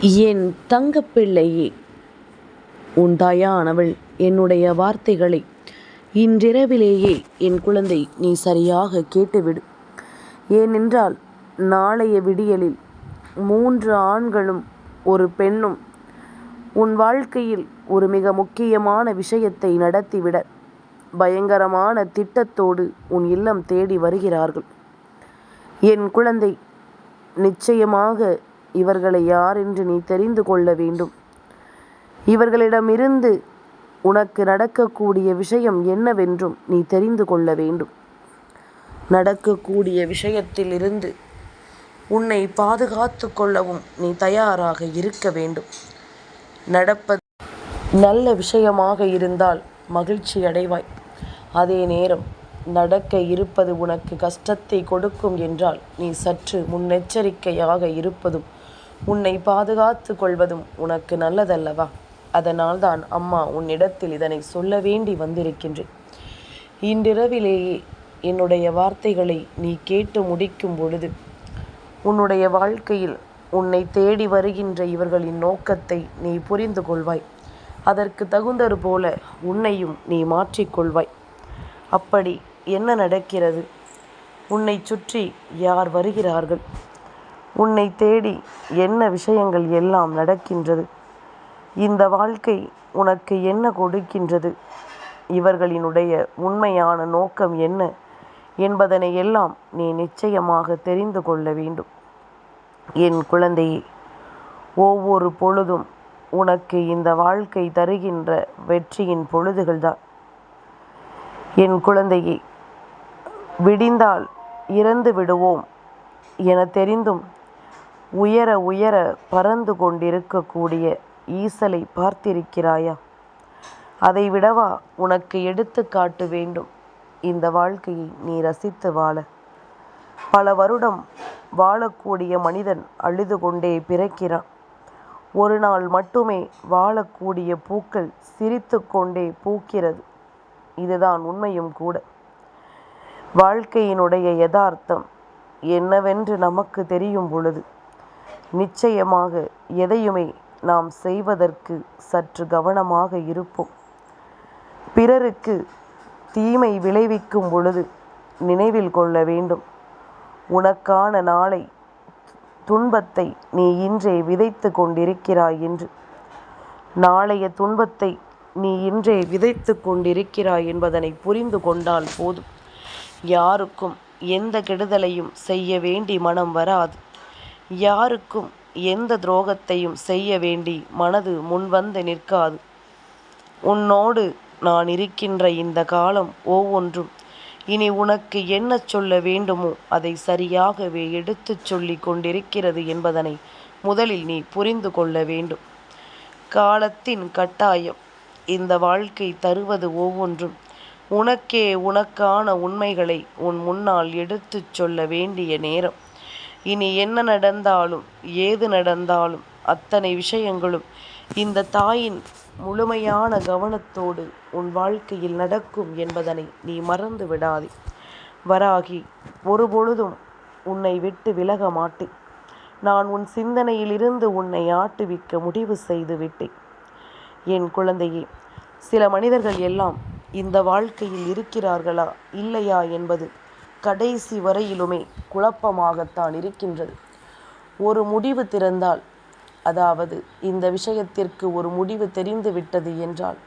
என் தங்கப்பிள்ளையே உன் தாயானவள் என்னுடைய வார்த்தைகளை இன்றிரவிலேயே என் குழந்தை நீ சரியாக கேட்டுவிடு. ஏனென்றால் நாளைய விடியலில் மூன்று ஆண்களும் ஒரு பெண்ணும் உன் வாழ்க்கையில் ஒரு மிக முக்கியமான விஷயத்தை நடத்திவிட பயங்கரமான திட்டத்தோடு உன் இல்லம் தேடி வருகிறார்கள். என் குழந்தை நிச்சயமாக இவர்களை யார் என்று நீ தெரிந்து கொள்ள வேண்டும். இவர்களிடமிருந்து உனக்கு நடக்கக்கூடிய விஷயம் என்னவென்றும் நீ தெரிந்து கொள்ள வேண்டும். நடக்கக்கூடிய விஷயத்திலிருந்து உன்னை பாதுகாத்து கொள்ளவும் நீ தயாராக இருக்க வேண்டும். நடப்பது நல்ல விஷயமாக இருந்தால் மகிழ்ச்சி அடைவாய். அதே நேரம் நடக்க இருப்பது உனக்கு கஷ்டத்தை கொடுக்கும் என்றால் நீ சற்று முன்னெச்சரிக்கையாக இருப்பதும் உன்னை பாதுகாத்து கொள்வதும் உனக்கு நல்லதல்லவா? அதனால்தான் அம்மா உன்னிடத்தில் இதனை சொல்ல வேண்டி வந்திருக்கின்றேன். இன்றிரவிலேயே என்னுடைய வார்த்தைகளை நீ கேட்டு முடிக்கும் பொழுது உன்னுடைய வாழ்க்கையில் உன்னை தேடி வருகின்ற இவர்களின் நோக்கத்தை நீ புரிந்து கொள்வாய். அதற்கு தகுந்தது போல உன்னையும் நீ மாற்றிக்கொள்வாய் அப்படி என்ன நடக்கிறது? உன்னை சுற்றி யார் வருகிறார்கள்? உன்னை தேடி என்ன விஷயங்கள் எல்லாம் நடக்கின்றது? இந்த வாழ்க்கை உனக்கு என்ன கொடுக்கின்றது? இவர்களினுடைய உண்மையான நோக்கம் என்ன என்பதனை எல்லாம் நீ நிச்சயமாக தெரிந்து கொள்ள வேண்டும். என் குழந்தையே ஒவ்வொரு பொழுதும் உனக்கு இந்த வாழ்க்கை தருகின்ற வெற்றியின் பொழுதுகள்தான் என் குழந்தையை விடிந்தால் இறந்து விடுவோம் என தெரிந்தும் உயர உயர பறந்து கொண்டிருக்கக்கூடிய ஈசலை பார்த்திருக்கிறாயா? அதை விடவா உனக்கு எடுத்து காட்டு வேண்டும். இந்த வாழ்க்கையை நீ ரசித்து வாழ. பல வருடம் வாழக்கூடிய மனிதன் அழுது கொண்டே பிறக்கிறான். ஒரு நாள் மட்டுமே வாழக்கூடிய பூக்கள் சிரித்து கொண்டே பூக்கிறது. இதுதான் உண்மையும் கூட. வாழ்க்கையினுடைய யதார்த்தம் என்னவென்று நமக்கு தெரியும் பொழுது நிச்சயமாக எதையுமே நாம் செய்வதற்கு சற்று கவனமாக இருப்போம். பிறருக்கு தீமை விளைவிக்கும் பொழுது நினைவில் கொள்ள வேண்டும். உனக்கான நாளை துன்பத்தை நீ இன்றே விதைத்து கொண்டிருக்கிறாய் என்று. நாளைய துன்பத்தை நீ இன்றே விதைத்து கொண்டிருக்கிறாய் என்பதனை புரிந்து கொண்டால் போதும். யாருக்கும் எந்த கெடுதலையும் செய்ய வேண்டி மனம் வராது. யாருக்கும் எந்த துரோகத்தையும் செய்ய வேண்டி மனது முன்வந்து நிற்காது. உன்னோடு நான் இருக்கின்ற இந்த காலம் ஒவ்வொன்றும். இனி உனக்கு என்ன சொல்ல வேண்டுமோ அதை சரியாகவே எடுத்துச் சொல்லி கொண்டிருக்கிறது என்பதனை முதலில் நீ புரிந்து கொள்ள வேண்டும். காலத்தின் கட்டாயம். இந்த வாழ்க்கை தருவது ஒவ்வொன்றும். உனக்கே உனக்கான உண்மைகளை உன் முன்னால் எடுத்துச் சொல்ல வேண்டிய நேரம். இனி என்ன நடந்தாலும் ஏது நடந்தாலும் அத்தனை விஷயங்களும் இந்த தாயின் முழுமையான கவனத்தோடு உன் வாழ்க்கையில் நடக்கும் என்பதனை நீ மறந்து விடாதே. வராகி ஒருபொழுதும் உன்னை விட்டு விலக மாட்டேன். நான் உன் சிந்தனையிலிருந்து உன்னை ஆட்டுவிக்க முடிவு செய்து விட்டேன். என் குழந்தையே சில மனிதர்கள் எல்லாம் இந்த வாழ்க்கையில் இருக்கிறார்களா இல்லையா என்பது கடைசி வரையிலுமே குழப்பமாகத்தான் இருக்கின்றது. ஒரு முடிவு திறந்தால் அதாவது இந்த விஷயத்திற்கு ஒரு முடிவு தெரிந்து விட்டது என்றால்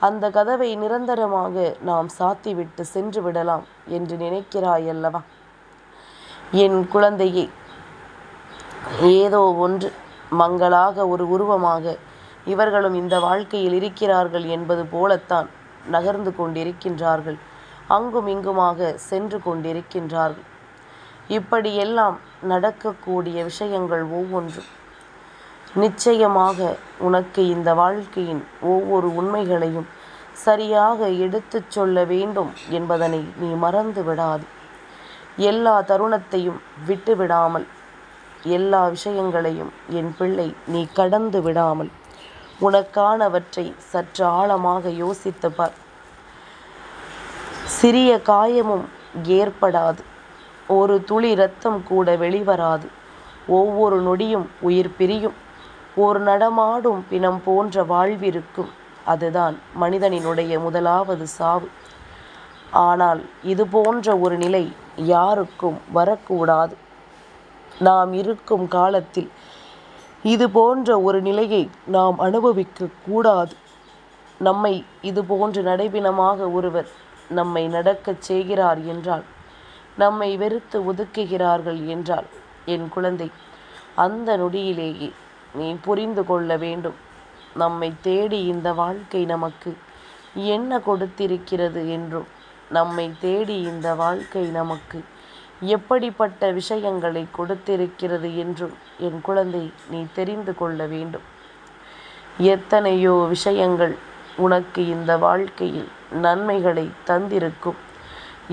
அந்த கதவை நிரந்தரமாக நாம் சாத்திவிட்டு சென்று விடலாம் என்று நினைக்கிறாய் அல்லவா என் குழந்தையே ஏதோ ஒன்று மங்களாக ஒரு உருவமாக இவர்களும் இந்த வாழ்க்கையில் இருக்கிறார்கள் என்பது போலத்தான் நகர்ந்து கொண்டிருக்கின்றார்கள். அங்கும் இங்குமாக சென்று கொண்டிருக்கின்றார்கள். இப்படியெல்லாம் நடக்கக்கூடிய விஷயங்கள் ஒவ்வொன்றும். நிச்சயமாக உனக்கு இந்த வாழ்க்கையின் ஒவ்வொரு உண்மைகளையும் சரியாக எடுத்துச் சொல்ல வேண்டும் என்பதனை நீ மறந்து விடாது. எல்லா தருணத்தையும் விட்டு விடாமல் எல்லா விஷயங்களையும் என் பிள்ளை நீ கடந்து விடாமல் உனக்கானவற்றை சற்று ஆழமாக யோசித்து பார். சிறிய காயமும் ஏற்படாது. ஒரு துளி இரத்தம் கூட வெளிவராது. ஒவ்வொரு நொடியும் உயிர் பிரியும். ஒரு நடமாடும் பிணம் போன்ற வாழ்விருக்கும். அதுதான் மனிதனினுடைய முதலாவது சாவு. ஆனால் இது போன்ற ஒரு நிலை யாருக்கும் வரக்கூடாது. நாம் இருக்கும் காலத்தில் இது போன்ற ஒரு நிலையை நாம் அனுபவிக்க கூடாது நம்மை இது போன்று நடைபிணமாக ஒருவர் நம்மை நடக்கச் செய்கிறார் என்றால் நம்மை வெறுத்து ஒதுக்குகிறார்கள் என்றால் என் குழந்தை. அந்த நொடியிலேயே நீ புரிந்து கொள்ள வேண்டும். நம்மை தேடி இந்த வாழ்க்கை நமக்கு என்ன கொடுத்திருக்கிறது என்றும் நம்மை தேடி இந்த வாழ்க்கை நமக்கு எப்படிப்பட்ட விஷயங்களை கொடுத்திருக்கிறது என்றும் என் குழந்தை நீ தெரிந்து கொள்ள வேண்டும். எத்தனையோ விஷயங்கள் உனக்கு இந்த வாழ்க்கையில் நன்மைகளை தந்திருக்கும்.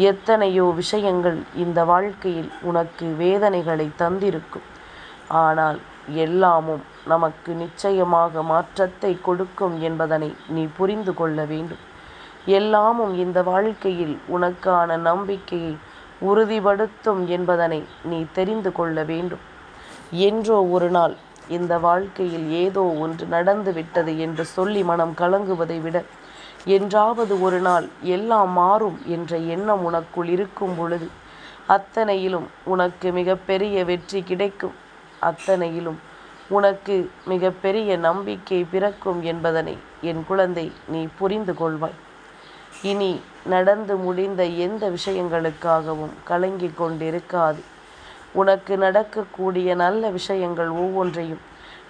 எத்தனையோ விஷயங்கள் இந்த வாழ்க்கையில் உனக்கு வேதனைகளை தந்திருக்கும். ஆனால் எல்லாமும் நமக்கு நிச்சயமாக மாற்றத்தை கொடுக்கும் என்பதனை நீ புரிந்து கொள்ள வேண்டும். எல்லாமும் இந்த வாழ்க்கையில் உனக்கான நம்பிக்கையை உறுதிப்படுத்தும் என்பதனை நீ தெரிந்து கொள்ள வேண்டும். என்றோ ஒரு நாள் இந்த வாழ்க்கையில் ஏதோ ஒன்று நடந்து விட்டது என்று சொல்லி மனம் கலங்குவதை விட என்றாவது ஒரு நாள் எல்லாம் மாறும் என்ற எண்ணம் உனக்குள் இருக்கும் பொழுது அத்தனையிலும் உனக்கு மிகப்பெரிய வெற்றி கிடைக்கும். அத்தனையிலும் உனக்கு மிகப்பெரிய நம்பிக்கை பிறக்கும் என்பதனை என் குழந்தை நீ புரிந்து கொள்வாய். இனி நடந்து முடிந்த எந்த விஷயங்களுக்காகவும் கலங்கிக் கொண்டிருக்காது. உனக்கு நடக்கக்கூடிய நல்ல விஷயங்கள் ஒவ்வொன்றையும்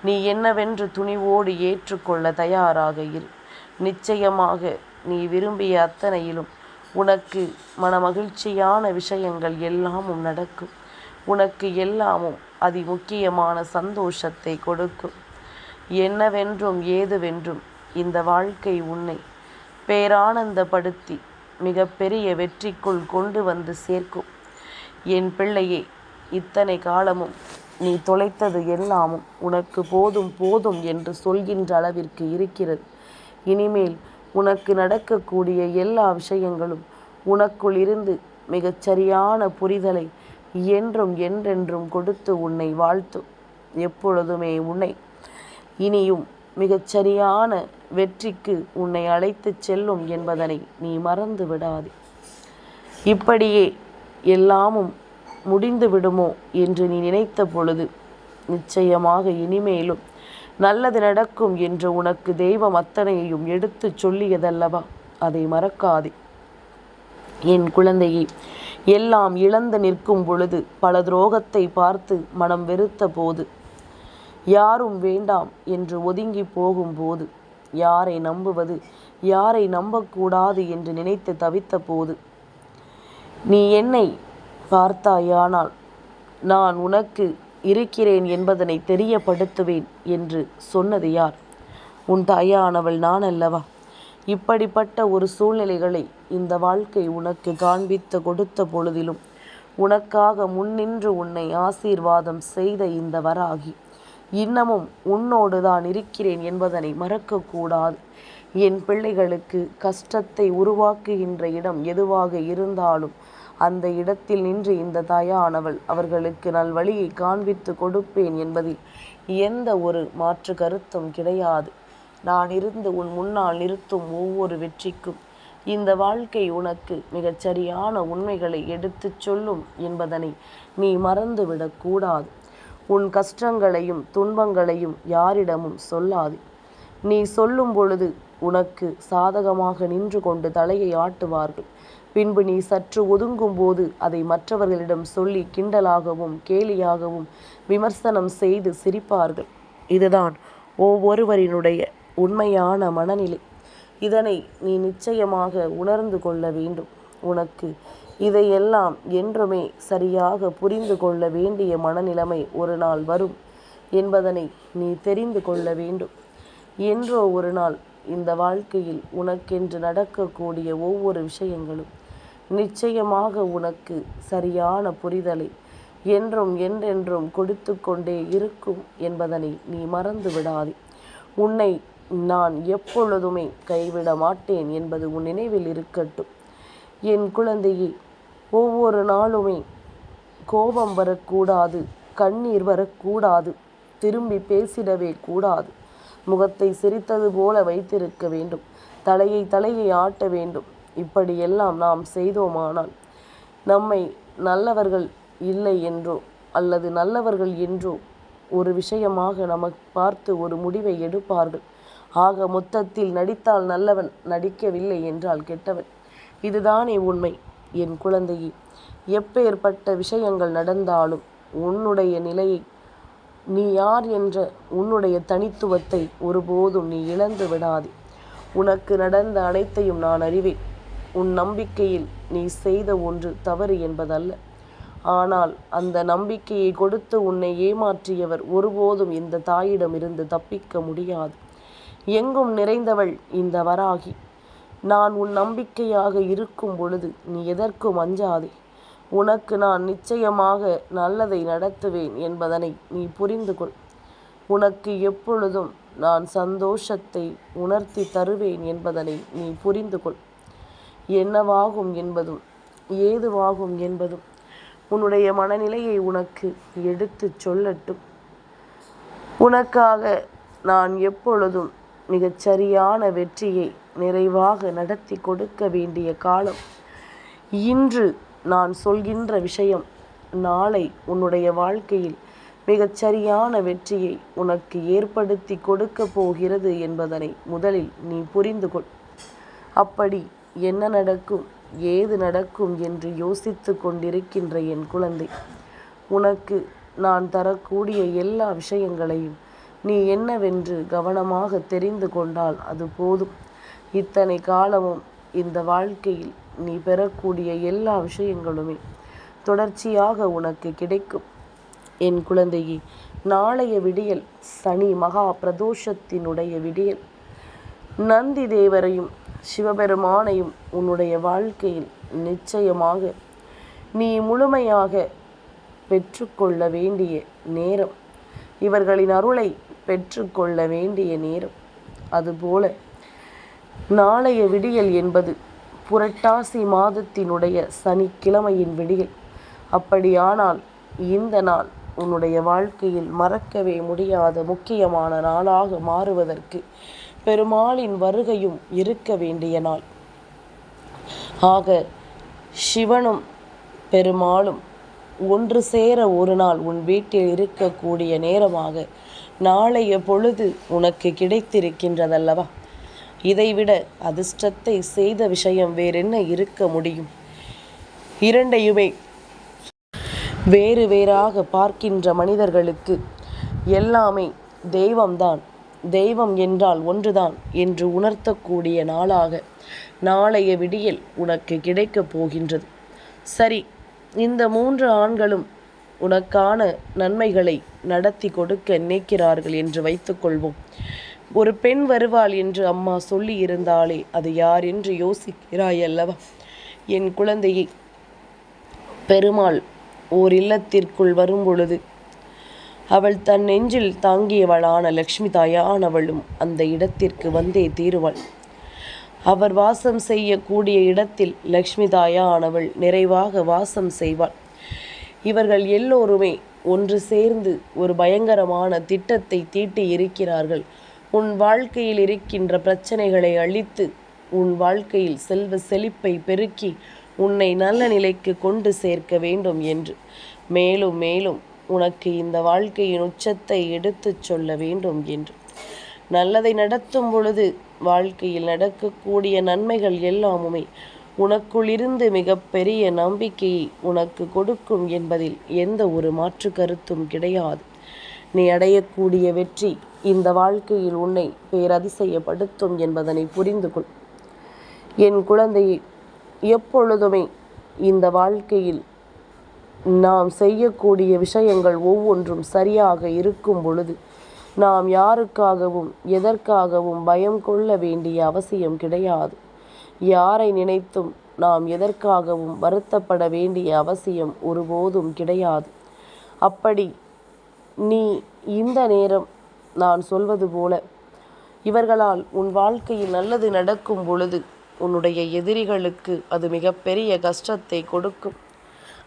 நீ என்னவென்று துணிவோடு ஏற்றுக்கொள்ள தயாராக இரு. நிச்சயமாக நீ விரும்பிய அத்தனையிலும் உனக்கு மனமகிழ்ச்சியான விஷயங்கள் எல்லாமும் நடக்கும். உனக்கு எல்லாமும் அதி முக்கியமான சந்தோஷத்தை கொடுக்கும். என்னவென்றும் ஏதுவென்றும் இந்த வாழ்க்கை உன்னை பேரானந்தப்படுத்தி மிகப்பெரிய வெற்றிக்குள் கொண்டு வந்து சேர்க்கும். என் பிள்ளையே இத்தனை காலமும் நீ தொலைத்தது எல்லாமும் உனக்கு போதும் போதும் என்று சொல்கின்ற அளவிற்கு இருக்கிறது. இனிமேல் உனக்கு நடக்கக்கூடிய எல்லா விஷயங்களும் உனக்குள் இருந்து மிகச்சரியான புரிதலை என்றும் என்றென்றும் கொடுத்து உன்னை வாழ்த்தும். எப்பொழுதுமே உன்னை. இனியும் மிகச்சரியான வெற்றிக்கு உன்னை அழைத்துச் செல்லும் என்பதனை நீ மறந்து விடாதே. இப்படியே எல்லாமும் முடிந்து விடுமோ என்று நீ நினைத்த பொழுது நிச்சயமாக இனிமேலும் நல்லது நடக்கும் என்று உனக்கு தெய்வம் அத்தனையையும் எடுத்து சொல்லியதல்லவா? அதை மறக்காதே. என் குழந்தையை எல்லாம் இழந்து நிற்கும் பொழுது பல துரோகத்தை பார்த்து மனம் வெறுத்த போது யாரும் வேண்டாம் என்று ஒதுங்கி போகும்போது யாரை நம்புவது யாரை நம்பக்கூடாது என்று நினைத்து தவித்த போது நீ என்னை பார்த்தாயானால் நான் உனக்கு இருக்கிறேன் என்பதனை தெரியப்படுத்துவேன் என்று சொன்னது யார்? உன் தாயானவள் நான் அல்லவா? இப்படிப்பட்ட ஒரு சூழ்நிலைகளை இந்த வாழ்க்கை உனக்கு காண்பித்து கொடுத்த பொழுதிலும் உனக்காக முன்னின்று உன்னை ஆசீர்வாதம் செய்த இந்த வராகி இன்னமும் உன்னோடு தான் இருக்கிறேன் என்பதனை மறக்கக்கூடாது. என் பிள்ளைகளுக்கு கஷ்டத்தை உருவாக்குகின்ற இடம் எதுவாக இருந்தாலும் அந்த இடத்தில் நின்று இந்த தாயானவள் அவர்களுக்கு நல்வழியை காண்பித்து கொடுப்பேன் என்பதில் எந்த ஒரு மாற்று கருத்தும் கிடையாது. நான் இருந்து உன் முன்னால் நிறுத்தும் ஒவ்வொரு வெற்றிக்கும் இந்த வாழ்க்கை உனக்கு மிகச்சரியான உண்மைகளை எடுத்துச் சொல்லும் என்பதனை நீ மறந்துவிடக்கூடாது உன் கஷ்டங்களையும் துன்பங்களையும் யாரிடமும் சொல்லாது. நீ சொல்லும் பொழுது உனக்கு சாதகமாக நின்று கொண்டு தலையை ஆட்டுவார்கள். பின்பு நீ சற்று ஒதுங்கும் போது அதை மற்றவர்களிடம் சொல்லி கிண்டலாகவும் கேலியாகவும் விமர்சனம் செய்து சிரிப்பார்கள். இதுதான் ஒவ்வொருவரினுடைய உண்மையான மனநிலை. இதனை நீ நிச்சயமாக உணர்ந்து கொள்ள வேண்டும். உனக்கு இதையெல்லாம் என்றுமே சரியாக புரிந்து கொள்ள வேண்டிய மனநிலைமை ஒரு நாள் வரும் என்பதனை நீ தெரிந்து கொள்ள வேண்டும். என்றோ ஒரு நாள் இந்த வாழ்க்கையில் உனக்கென்று நடக்கக்கூடிய ஒவ்வொரு விஷயங்களும் நிச்சயமாக உனக்கு சரியான புரிதலை என்றும் என்றென்றும் கொடுத்து கொண்டே இருக்கும் என்பதனை நீ மறந்து விடாதே. உன்னை நான் எப்பொழுதுமே கைவிட மாட்டேன் என்பது உன் நினைவில் இருக்கட்டும். என் குழந்தையே ஒவ்வொரு நாளுமே கோபம் வரக்கூடாது கண்ணீர் வரக்கூடாது திரும்பி பேசிடவே கூடாது. முகத்தை சிரித்தது போல வைத்திருக்க வேண்டும். தலையை தலையை ஆட்ட வேண்டும். இப்படியெல்லாம் நாம் செய்தோமானால் நம்மை நல்லவர்கள் இல்லை என்றோ அல்லது நல்லவர்கள் என்றோ ஒரு விஷயமாக நமக்கு பார்த்து ஒரு முடிவை எடுப்பார்கள். ஆக மொத்தத்தில் நடித்தால் நல்லவன் நடிக்கவில்லை என்றால் கெட்டவன். இதுதானே உண்மை. என் குழந்தையே எப்பேற்பட்ட விஷயங்கள் நடந்தாலும் உன்னுடைய நிலையை நீ யார் என்ற உன்னுடைய தனித்துவத்தை ஒருபோதும் நீ இழந்து விடாதே. உனக்கு நடந்த அனைத்தையும் நான் அறிவேன். உன் நம்பிக்கையில் நீ செய்த ஒன்று தவறு என்பதல்ல. ஆனால் அந்த நம்பிக்கையை கொடுத்து உன்னை ஏமாற்றியவர் ஒருபோதும் இந்த தாயிடமிருந்து தப்பிக்க முடியாது. எங்கும் நிறைந்தவள் இந்த வராகி. நான் உன் நம்பிக்கையாக இருக்கும் பொழுது நீ எதற்கும் அஞ்சாதே. உனக்கு நான் நிச்சயமாக நல்லதை நடத்துவேன் என்பதனை நீ புரிந்து கொள். உனக்கு எப்பொழுதும் நான் சந்தோஷத்தை உணர்த்தி தருவேன் என்பதனை நீ புரிந்து கொள். என்னவாகும் என்பதும் ஏதுவாகும் என்பதும் உன்னுடைய மனநிலையை உனக்கு எடுத்துச் சொல்லட்டும். உனக்காக நான் எப்பொழுதும் மிகச்சரியான வெற்றியை நிறைவாக நடத்தி கொடுக்க வேண்டிய காலம் இன்று நான் சொல்கின்ற விஷயம் நாளை உன்னுடைய வாழ்க்கையில் மிகச்சரியான வெற்றியை உனக்கு ஏற்படுத்தி கொடுக்க போகிறது என்பதனை முதலில் நீ புரிந்து கொள். அப்படி என்ன நடக்கும் ஏது நடக்கும் என்று யோசித்து கொண்டிருக்கின்ற என் குழந்தை உனக்கு நான் தரக்கூடிய எல்லா விஷயங்களையும் நீ என்னவென்று கவனமாக தெரிந்து கொண்டால் அது போதும். இத்தனை காலமும் இந்த வாழ்க்கையில் நீ பெறக்கூடிய எல்லா விஷயங்களுமே தொடர்ச்சியாக உனக்கு கிடைக்கும். என் குழந்தையே நாளைய விடியல் சனி மகா பிரதோஷத்தினுடைய விடியல். நந்தி தேவரையும் சிவபெருமானையும் உன்னுடைய வாழ்க்கையில் நிச்சயமாக நீ முழுமையாக பெற்றுக்கொள்ள வேண்டிய நேரம். இவர்களின் அருளை பெற்றுக்கொள்ள வேண்டிய நேரம். அதுபோல நாளைய விடியல் என்பது புரட்டாசி மாதத்தினுடைய சனிக்கிழமையின் விடியல். அப்படியானால் இந்த நாள் உன்னுடைய வாழ்க்கையில் மறக்கவே முடியாத முக்கியமான நாளாக மாறுவதற்கு பெருமாளின் வருகையும் இருக்க வேண்டிய நாள். ஆக சிவனும் பெருமாளும் ஒன்று சேர ஒரு நாள் உன் வீட்டில் இருக்கக்கூடிய நேரமாக நாளைய பொழுது உனக்கு கிடைத்திருக்கின்றதல்லவா? இதைவிட அதிர்ஷ்டத்தை செய்த விஷயம் வேறென்ன இருக்க முடியும்? இரண்டையுமே வேறு வேறாக பார்க்கின்ற மனிதர்களுக்கு எல்லாமே தெய்வம்தான். தெய்வம் என்றால் ஒன்றுதான் என்று உணர்த்தக்கூடிய நாளாக நாளைய விடியல் உனக்கு கிடைக்கப் போகின்றது. சரி இந்த மூன்று ஆண்களும் உனக்கான நன்மைகளை நடத்தி கொடுக்க நினைக்கிறார்கள் என்று வைத்துக்கொள்வோம். ஒரு பெண் வருவாள் என்று அம்மா சொல்லி இருந்தாலே அது யார் என்று யோசிக்கிறாய் அல்லவா? என் குழந்தையை பெருமாள் ஓர் இல்லத்திற்குள் வரும்பொழுது அவள் தன் நெஞ்சில் தாங்கியவளான லக்ஷ்மி தாயானவளும் அந்த இடத்திற்கு வந்தே தீருவாள். அவர் வாசம் செய்யக்கூடிய இடத்தில் லக்ஷ்மி தாயானவள் நிறைவாக வாசம் செய்வாள். இவர்கள் எல்லோருமே ஒன்று சேர்ந்து ஒரு பயங்கரமான திட்டத்தை தீட்டி இருக்கிறார்கள் உன் வாழ்க்கையில் இருக்கின்ற பிரச்சனைகளை அழித்து உன் வாழ்க்கையில் செல்வ செழிப்பை பெருக்கி உன்னை நல்ல நிலைக்கு கொண்டு சேர்க்க வேண்டும் என்று. மேலும் மேலும் உனக்கு இந்த வாழ்க்கையின் உச்சத்தை எடுத்துச் சொல்ல வேண்டும் என்று. நல்லதை நடத்தும் பொழுது வாழ்க்கையில் நடக்கக்கூடிய நன்மைகள் எல்லாமுமே உனக்குள்ளிருந்து மிகப்பெரிய நம்பிக்கையை உனக்கு கொடுக்கும் என்பதில் எந்த ஒரு மாற்று கருத்தும் கிடையாது. நீ அடையக்கூடிய வெற்றி இந்த வாழ்க்கையில் உன்னை பேரதிசயப்படுத்தும் என்பதனை புரிந்து கொள் என் குழந்தையை எப்பொழுதுமே இந்த வாழ்க்கையில் நாம் செய்யக்கூடிய விஷயங்கள் ஒவ்வொன்றும் சரியாக இருக்கும் பொழுது நாம் யாருக்காகவும் எதற்காகவும் பயம் கொள்ள வேண்டிய அவசியம் கிடையாது. யாரை நினைத்தும் நாம் எதற்காகவும் வருத்தப்பட வேண்டிய அவசியம் ஒருபோதும் கிடையாது. அப்படி நீ இந்த நேரம் நான் சொல்வது போல இவர்களால் உன் வாழ்க்கையில் நல்லது நடக்கும் பொழுது உன்னுடைய எதிரிகளுக்கு அது மிகப்பெரிய கஷ்டத்தை கொடுக்கும்.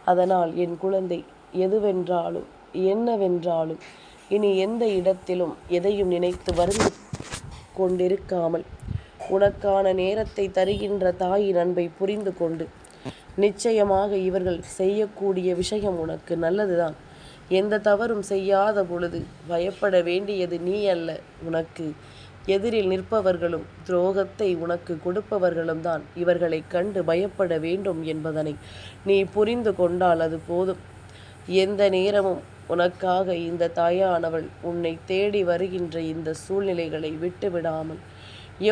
அதனால் என் குழந்தை எதுவென்றாலும் என்னவென்றாலும் இனி எந்த இடத்திலும் எதையும் நினைத்து வருந்து கொண்டிருக்காமல் உனக்கான நேரத்தை தருகின்ற தாயின் அன்பை புரிந்து கொண்டு நிச்சயமாக இவர்கள் செய்யக்கூடிய விஷயம் உனக்கு நல்லதுதான். எந்த தவறும் செய்யாத பொழுது பயப்பட வேண்டியது நீ அல்ல உனக்கு. எதிரில் நிற்பவர்களும் துரோகத்தை உனக்கு கொடுப்பவர்களும் தான். இவர்களை கண்டு பயப்பட வேண்டும் என்பதனை நீ புரிந்து கொண்டால் அது போதும். எந்த நேரமும் உனக்காக இந்த தாயானவள் உன்னை தேடி வருகின்ற இந்த சூழ்நிலைகளை விட்டுவிடாமல்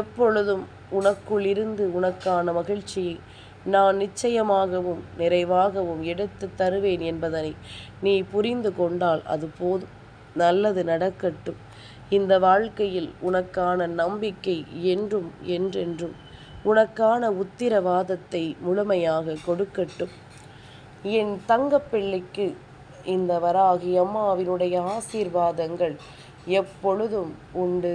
எப்பொழுதும் உனக்குள் இருந்து உனக்கான மகிழ்ச்சியை நான் நிச்சயமாகவும் நிறைவாகவும் எடுத்து தருவேன் என்பதனை நீ புரிந்து கொண்டால் அது போதும். நல்லது நடக்கட்டும். இந்த வாழ்க்கையில் உனக்கான நம்பிக்கை என்றும் என்றென்றும் உனக்கான உத்திரவாதத்தை முழுமையாக கொடுக்கட்டும். என் தங்கப்பிள்ளைக்கு இந்த வராகி அம்மாவினுடைய ஆசீர்வாதங்கள் எப்பொழுதும் உண்டு.